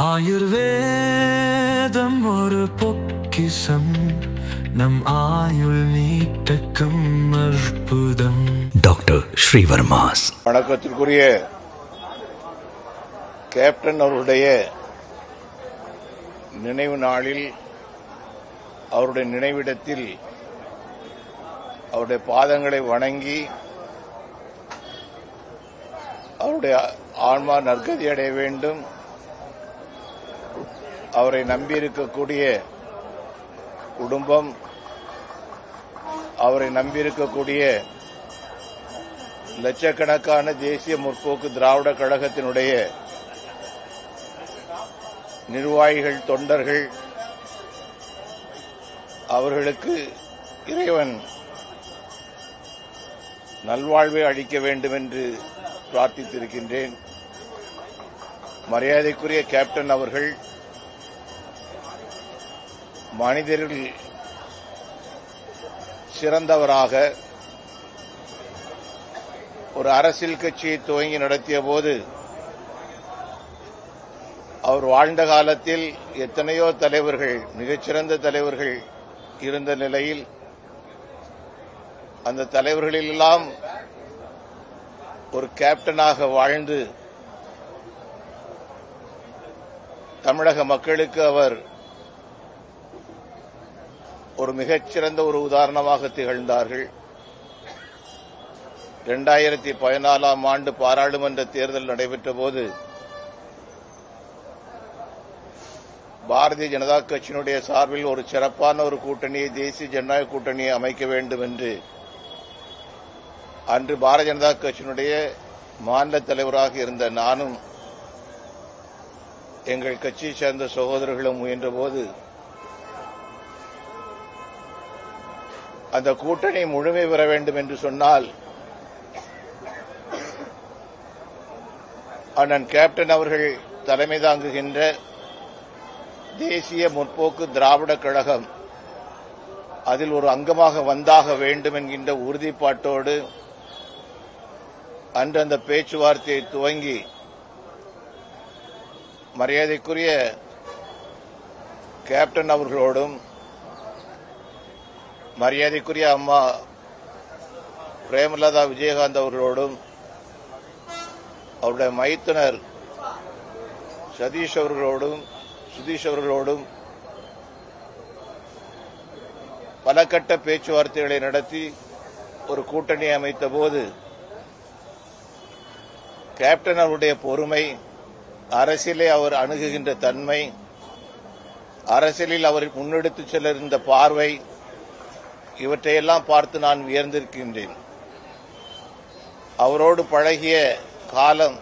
ஆயுர்வேதம் ஒரு பொக்கிசம் நம் ஆயுள் நீட்டக்கும் அற்புதம். டாக்டர் ஸ்ரீவர்மாஸ். வணக்கத்திற்குரிய கேப்டன் அவருடைய நினைவு நாளில் அவருடைய நினைவிடத்தில் அவருடைய பாதங்களை வணங்கி அவருடைய ஆன்மா நற்கதி அடைய வேண்டும். அவரை நம்பியிருக்கக்கூடிய குடும்பம் அவரை நம்பியிருக்கக்கூடிய லட்சக்கணக்கான தேசிய முற்போக்கு திராவிட கழகத்தினுடைய நிர்வாகிகள் தொண்டர்கள் அவர்களுக்கு இறைவன் நல்வாழ்வை அளிக்க வேண்டும் என்று பிரார்த்தித்திருக்கின்றேன். மரியாதைக்குரிய கேப்டன் அவர்கள் மனிதரில் சிறந்தவராக ஒரு அரசியல் கட்சியை துவங்கி நடத்திய போது அவர் வாழ்ந்த காலத்தில் எத்தனையோ தலைவர்கள் மிகச்சிறந்த தலைவர்கள் இருந்த நிலையில் அந்த தலைவர்களிலெல்லாம் ஒரு கேப்டனாக வாழ்ந்து தமிழக மக்களுக்கு அவர் ஒரு மிகச்சிறந்த ஒரு உதாரணமாக திகழ்ந்தார்கள். இரண்டாயிரத்தி பதினாலாம் ஆண்டு பாராளுமன்ற தேர்தல் நடைபெற்ற போது பாரதிய ஜனதா கட்சியினுடைய சார்பில் ஒரு சிறப்பான ஒரு கூட்டணியை தேசிய ஜனநாயக கூட்டணியை அமைக்க வேண்டும் என்று அன்று பாரதிய ஜனதா கட்சியினுடைய மாநில தலைவராக இருந்த நானும் எங்கள் கட்சியை சேர்ந்த சகோதரர்களும் முயன்றபோது அந்த கூட்டணி முழுமை பெற வேண்டும் என்று சொன்னால் அண்ணன் கேப்டன் அவர்கள் தலைமை தாங்குகின்ற தேசிய முற்போக்கு திராவிட கழகம் அதில் ஒரு அங்கமாக வந்தாக வேண்டும் என்கின்ற உறுதிப்பாட்டோடு அன்று அந்த பேச்சுவார்த்தையை துவங்கி மரியாதைக்குரிய கேப்டன் அவர்களோடும் மரியாதைக்குரிய அம்மா பிரேமலதா விஜயகாந்த் அவர்களோடும் அவருடைய மைத்துனர் சதீஷ் அவர்களோடும் சுதீஷ் அவர்களோடும் பல கட்ட பேச்சுவார்த்தைகளை நடத்தி ஒரு கூட்டணி அமைத்த போது கேப்டன் அவருடைய பொறுமை அரசியலை அவர் அணுகுகின்ற தன்மை அரசியலில் அவர் முன்னெடுத்துச் செல்ல இருந்த பார்வை இவற்றையெல்லாம் பார்த்து நான் உயர்ந்திருக்கின்றேன் அவரோடு பழகிய காலம்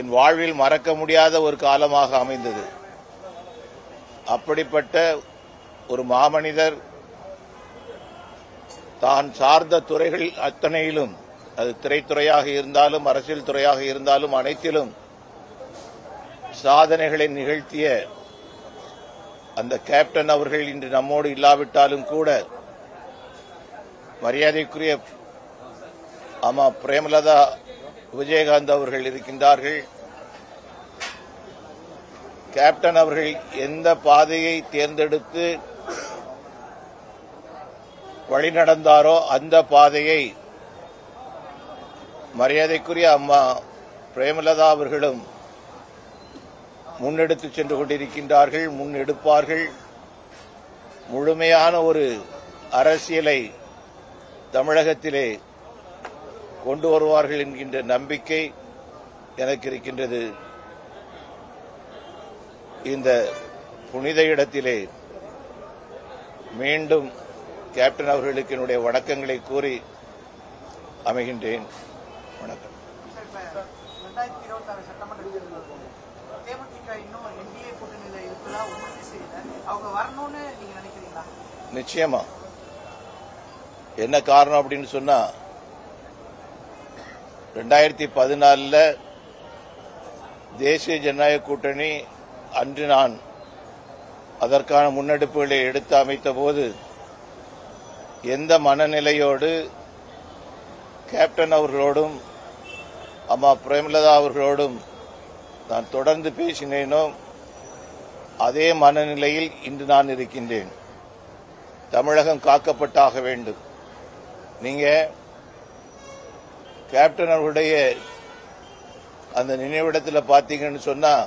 என் வாழ்வில் மறக்க முடியாத ஒரு காலமாக அமைந்தது. அப்படிப்பட்ட ஒரு மாமனிதர் தான் சார்ந்த துறைகள் அத்தனையிலும் அது திரைத்துறையாக இருந்தாலும் அரசியல் துறையாக இருந்தாலும் அனைத்திலும் சாதனைகளை நிகழ்த்திய அந்த கேப்டன் அவர்கள் இன்று நம்மோடு இல்லாவிட்டாலும் கூட மரியாதைக்குரிய ஆமா பிரேமலதா விஜயகாந்த் அவர்கள் இருக்கின்றார்கள். கேப்டன் அவர்கள் எந்த பாதையை தேர்ந்தெடுத்து வழிநடந்தாரோ அந்த பாதையை மரியாதைக்குரிய அம்மா பிரேமலதா அவர்களும் முன்னெடுத்து சென்று கொண்டிருக்கின்றார்கள் முன்னெடுப்பார்கள். முழுமையான ஒரு அரசியலை தமிழகத்திலே கொண்டு வருவார்கள் என்கின்ற நம்பிக்கை எனக்கு இருக்கின்றது. இந்த புனித இடத்திலே மீண்டும் கேப்டன் அவர்களுக்கு என்னுடைய வணக்கங்களை கூறி அமைகின்றேன். வணக்கம். தேமுதிக இன்னும் என்டிஏ கூட்டணியில உறுதி செய்யல அவங்க வரணும்னு நீங்க நினைக்கிறீங்களா? நிச்சயமா. என்ன காரணம் அப்படின்னு சொன்னா ரெண்டாயிரத்தி பதினாலில் தேசிய ஜனநாயக கூட்டணி அன்று நான் அதற்கான முன்னெடுப்புகளை எடுத்து அமைத்த போது எந்த மனநிலையோடு கேப்டன் அவர்களோடும் அம்மா பிரேமலதா அவர்களோடும் நான் தொடர்ந்து பேசினேனோ அதே மனநிலையில் இன்று நான் இருக்கின்றேன். தமிழகம் காக்கப்பட்டாக வேண்டும். நீங்க கேப்டன் அவருடைய அந்த நினைவிடத்தில் பார்த்தீங்கன்னு சொன்னா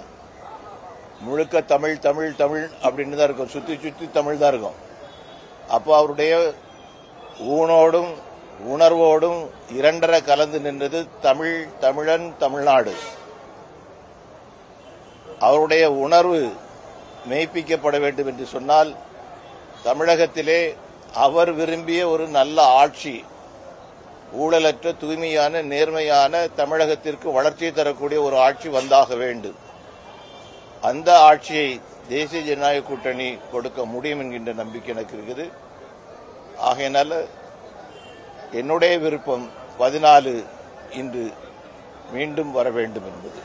முழுக்க தமிழ் தமிழ் தமிழ் அப்படின்னு தான் இருக்கும். சுத்தி சுத்தி தமிழ் தான் இருக்கும். அப்போ அவருடைய ஊனோடும் உணர்வோடும் இரண்டரை கலந்து நின்றது தமிழ் தமிழன் தமிழ்நாடு. அவருடைய உணர்வு மெய்ப்பிக்கப்பட வேண்டும் என்று சொன்னால் தமிழகத்திலே அவர் விரும்பிய ஒரு நல்ல ஆட்சி ஊழலற்ற தூய்மையான நேர்மையான தமிழகத்திற்கு வளர்ச்சி தரக்கூடிய ஒரு ஆட்சி வந்தாக வேண்டும். அந்த ஆட்சியை தேசிய ஜனநாயக கூட்டணி கொடுக்க முடியும் என்கின்ற நம்பிக்கை எனக்கு இருக்குது. ஆகையினால என்னுடைய விருப்பம் பதினாலு இன்று மீண்டும் வர வேண்டும் என்பது.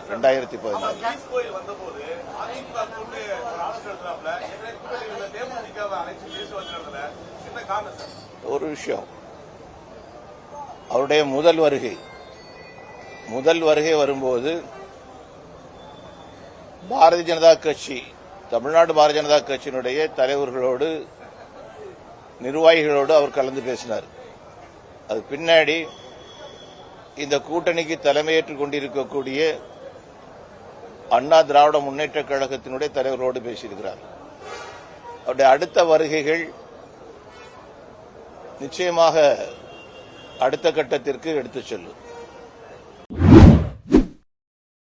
காரணம் சார்? ஒரு விஷயம். அவருடைய முதல் வருகை. முதல் வருகை வரும்போது பாரதிய ஜனதா கட்சி தமிழ்நாடு பாரதிய ஜனதா கட்சியினுடைய தலைவர்களோடு நிர்வாகிகளோடு அவர் கலந்து பேசினார். அது பின்னாடி இந்த கூட்டணிக்கு தலைமையேற்றுக் கொண்டிருக்கக்கூடிய அண்ணா திராவிட முன்னேற்ற கழகத்தினுடைய தலைவரோடு பேசியிருக்கிறார். அவருடைய அடுத்த வருகைகள் நிச்சயமாக அடுத்த கட்டத்திற்கு எடுத்துச் செல்லும்.